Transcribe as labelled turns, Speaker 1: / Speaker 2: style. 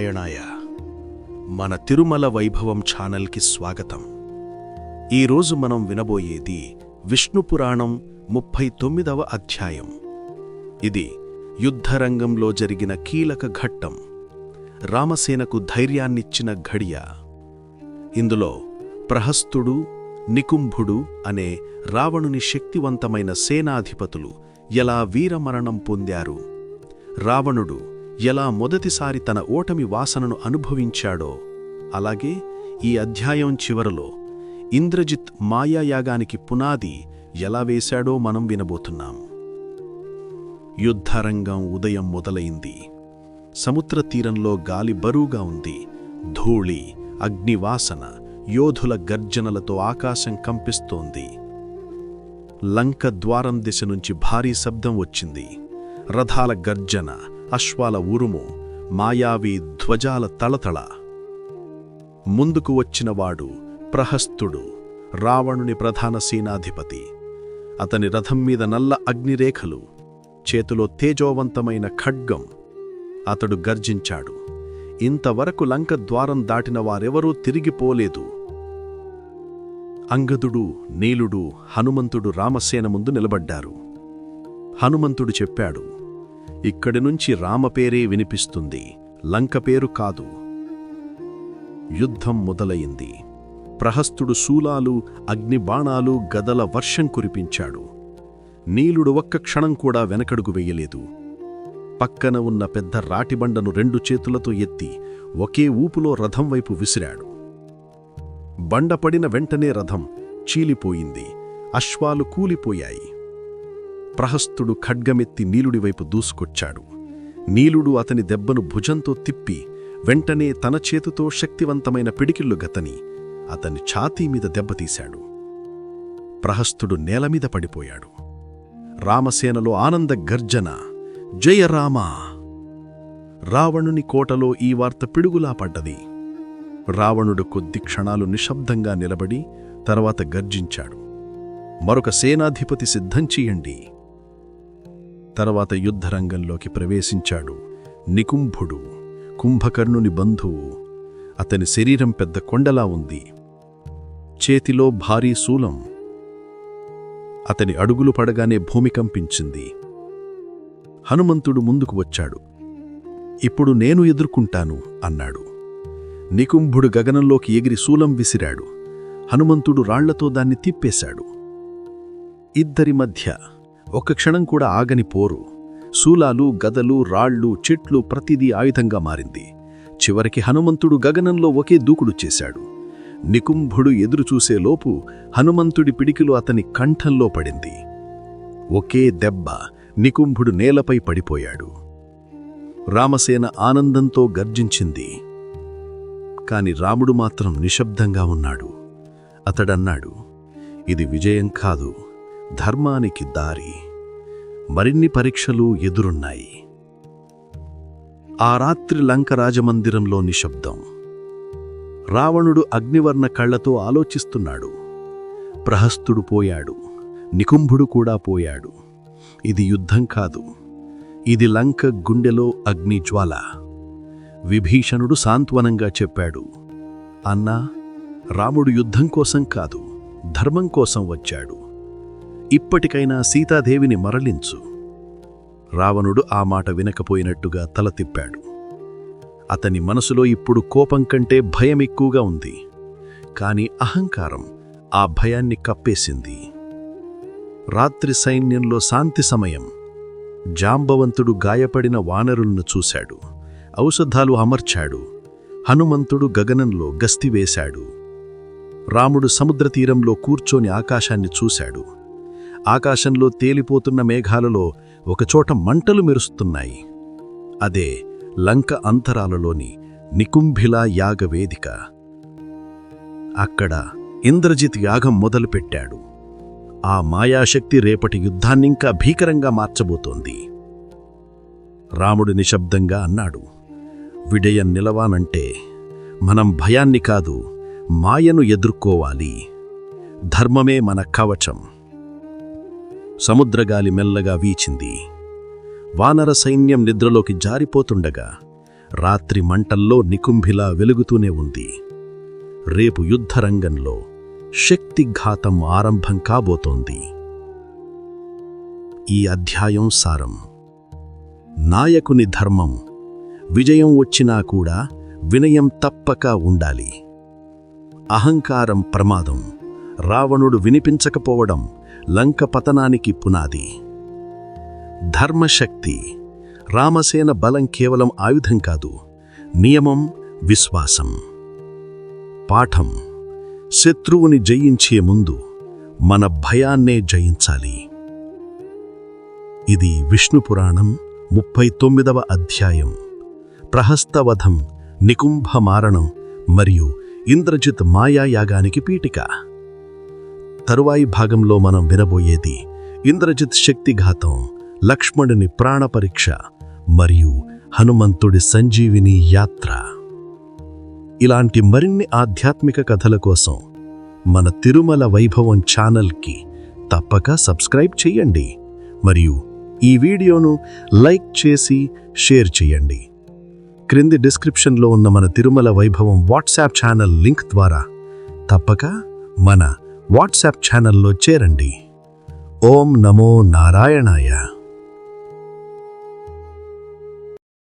Speaker 1: నారాయణాయ. మన తిరుమల వైభవం ఛానల్కి స్వాగతం. ఈరోజు మనం వినబోయేది విష్ణు పురాణం ముప్పై తొమ్మిదవ అధ్యాయం. ఇది యుద్ధరంగంలో జరిగిన కీలక ఘట్టం. రామసేనకు ధైర్యాన్నిచ్చిన ఘడియ. ఇందులో ప్రహస్తుడు నికుంభుడు అనే రావణుని శక్తివంతమైన సేనాధిపతులు ఎలా వీరమరణం పొందారు? రావణుడు ఎలా మొదటిసారి తన ఓటమి వాసనను అనుభవించాడో అలాగే ఈ అధ్యాయం చివరలో ఇంద్రజిత్ మాయాయాగానికి పునాది ఎలా వేశాడో మనం వినబోతున్నాం. యుద్ధరంగం ఉదయం మొదలైంది. సముద్ర తీరంలో గాలి బరువుగా ఉంది. ధూళి అగ్నివాసన యోధుల గర్జనలతో ఆకాశం కంపిస్తోంది. లంక ద్వారం దిశ నుంచి భారీ శబ్దం వచ్చింది. రథాల గర్జన అశ్వాల ఉరుము మాయావి ధ్వజాల తళతళ. ముందుకు వచ్చినవాడు ప్రహస్తుడు రావణుని ప్రధాన సేనాధిపతి. అతని రథం మీద నల్ల అగ్నిరేఖలు చేతిలో తేజోవంతమైన ఖడ్గం. అతడు గర్జించాడు ఇంతవరకు లంక ద్వారం దాటిన వారెవరూ తిరిగిపోలేదు అంగదుడు నీలుడు హనుమంతుడు రామసేన ముందు నిలబడ్డారు. హనుమంతుడు చెప్పాడు ఇక్కడి నుంచి రామపేరే వినిపిస్తుంది. లంక పేరు కాదు. యుద్ధం మొదలయింది ప్రహస్తుడు శూలాలు అగ్నిబాణాలు గదల వర్షం కురిపించాడు. నీలుడు ఒక్క క్షణం కూడా వెనకడుగు వెయ్యలేదు పక్కన ఉన్న పెద్ద రాటిబండను రెండు చేతులతో ఎత్తి ఒకే ఊపులో రథం వైపు విసిరాడు. బండపడిన వెంటనే రథం చీలిపోయింది. అశ్వాలు కూలిపోయాయి. ప్రహస్తుడు ఖడ్గమెత్తి నీలుడివైపు దూసుకొచ్చాడు. నీలుడు అతని దెబ్బను భుజంతో తిప్పి వెంటనే తన చేతుతో శక్తివంతమైన పిడికిళ్ళు గతని అతని ఛాతీ మీద దెబ్బతీశాడు. ప్రహస్తుడు నేలమీద పడిపోయాడు. రామసేనలో ఆనంద గర్జన జయరామా రావణుని కోటలో ఈ వార్త పిడుగులా పడ్డది. రావణుడు కొద్ది క్షణాలు నిశ్శబ్దంగా నిలబడి తర్వాత గర్జించాడు. మరొక సేనాధిపతి సిద్ధం చెయ్యండి తర్వాత యుద్ధరంగంలోకి ప్రవేశించాడు. నికుంభుడు కుంభకర్ణుని బంధువు. అతని శరీరం పెద్ద కొండలా ఉంది. చేతిలో భారీ శూలం. అతని అడుగులు పడగానే భూమి కంపించింది. హనుమంతుడు ముందుకు వచ్చాడు. ఇప్పుడు నేను ఎదుర్కొంటాను అన్నాడు. నికుంభుడు గగనంలోకి ఎగిరి శూలం విసిరాడు. హనుమంతుడు రాళ్ళతో దాన్ని తిప్పేశాడు. ఇద్దరి మధ్య ఒక్క క్షణం కూడా ఆగని పోరు. శూలాలు గదలు రాళ్ళు చెట్లు ప్రతిదీ ఆయుధంగా మారింది. చివరికి హనుమంతుడు గగనంలో ఒకే దూకుడు చేశాడు. నికుంభుడు ఎదురుచూసేలోపు హనుమంతుడి పిడికిలు అతని కంఠంలో పడింది. ఒకే దెబ్బ నికుంభుడు నేలపై పడిపోయాడు. రామసేన ఆనందంతో గర్జించింది. కాని రాముడు మాత్రం నిశ్శబ్దంగా ఉన్నాడు. అతడన్నాడు ఇది విజయం కాదు. ధర్మానికి దారి. మరిన్ని పరీక్షలు ఎదురున్నాయి. ఆ రాత్రి లంక రాజమందిరంలో నిశ్శబ్దం. రావణుడు అగ్నివర్ణ కళ్ళతో ఆలోచిస్తున్నాడు. ప్రహస్తుడు పోయాడు. నికుంభుడు కూడా పోయాడు. ఇది యుద్ధం కాదు. ఇది లంక గుండెలో అగ్నిజ్వాల విభీషణుడు సాంత్వనంగా చెప్పాడు. అన్నా రాముడు యుద్ధం కోసం కాదు ధర్మం కోసం వచ్చాడు. ఇప్పటికైనా సీతాదేవిని మరలించు. రావణుడు ఆ మాట వినకపోయినట్టుగా తల తిప్పాడు. అతని మనసులో ఇప్పుడు కోపం కంటే భయం ఎక్కువగా ఉంది. కాని అహంకారం ఆ భయాన్ని కప్పేసింది. రాత్రి సైన్యంలో శాంతి సమయం. జాంబవంతుడు గాయపడిన వానరులను చూశాడు. ఔషధాలు అమర్చాడు. హనుమంతుడు గగనంలో గస్తివేశాడు రాముడు సముద్రతీరంలో కూర్చొని ఆకాశాన్ని చూశాడు. ఆకాశంలో తేలిపోతున్న మేఘాలలో ఒకచోట మంటలు మెరుస్తున్నాయి. అదే లంక అంతరాలలోని నికుంభిలా యాగవేదిక అక్కడ ఇంద్రజిత్ యాగం మొదలుపెట్టాడు. ఆ మాయాశక్తి రేపటి యుద్ధాన్నింకా భీకరంగా మార్చబోతోంది. రాముడు నిశ్శబ్దంగా అన్నాడు విడయం నిలవానంటే మనం భయాన్ని కాదు మాయను ఎదుర్కోవాలి. ధర్మమే మన కవచం. సముద్రగాలి మెల్లగా వీచింది. వానర సైన్యం నిద్రలోకి జారిపోతుండగా రాత్రి మంటల్లో నికుంభిలా వెలుగుతూనే ఉంది. రేపు యుద్ధరంగంలో శక్తిఘాతం ఆరంభం కాబోతోంది. ఈ అధ్యాయం సారం. నాయకుని ధర్మం విజయం వచ్చినా కూడా వినయం తప్పక ఉండాలి. అహంకారం ప్రమాదం. రావణుడు వినిపించకపోవడం లంక పతనానికి పునాది. ధర్మశక్తి రామసేన బలం కేవలం ఆయుధం కాదు నియమం విశ్వాసం. పాఠం శత్రువుని జయించే ముందు మన భయాన్నే జయించాలి. ఇది విష్ణు పురాణం ముప్పై తొమ్మిదవ అధ్యాయం. ప్రహస్తవధం నికుంభ మారణం మరియు ఇంద్రజిత్ మాయాయాగానికి పీఠిక. తరువాయి భాగంలో మనం వినబోయేది ఇంద్రజిత్ శక్తిఘాతం లక్ష్మణుని ప్రాణపరీక్ష మరియు హనుమంతుడి సంజీవిని యాత్ర. ఇలాంటి మరిన్ని ఆధ్యాత్మిక కథల కోసం మన తిరుమల వైభవం ఛానల్కి తప్పక సబ్స్క్రైబ్ చేయండి మరియు ఈ వీడియోను లైక్ చేసి షేర్ చేయండి క్రింది డిస్క్రిప్షన్లో ఉన్న మన తిరుమల వైభవం వాట్సాప్ ఛానల్ లింక్ ద్వారా తప్పక మన వాట్సాప్ ఛానల్లో చేరండి. ఓం నమో నారాయణాయ.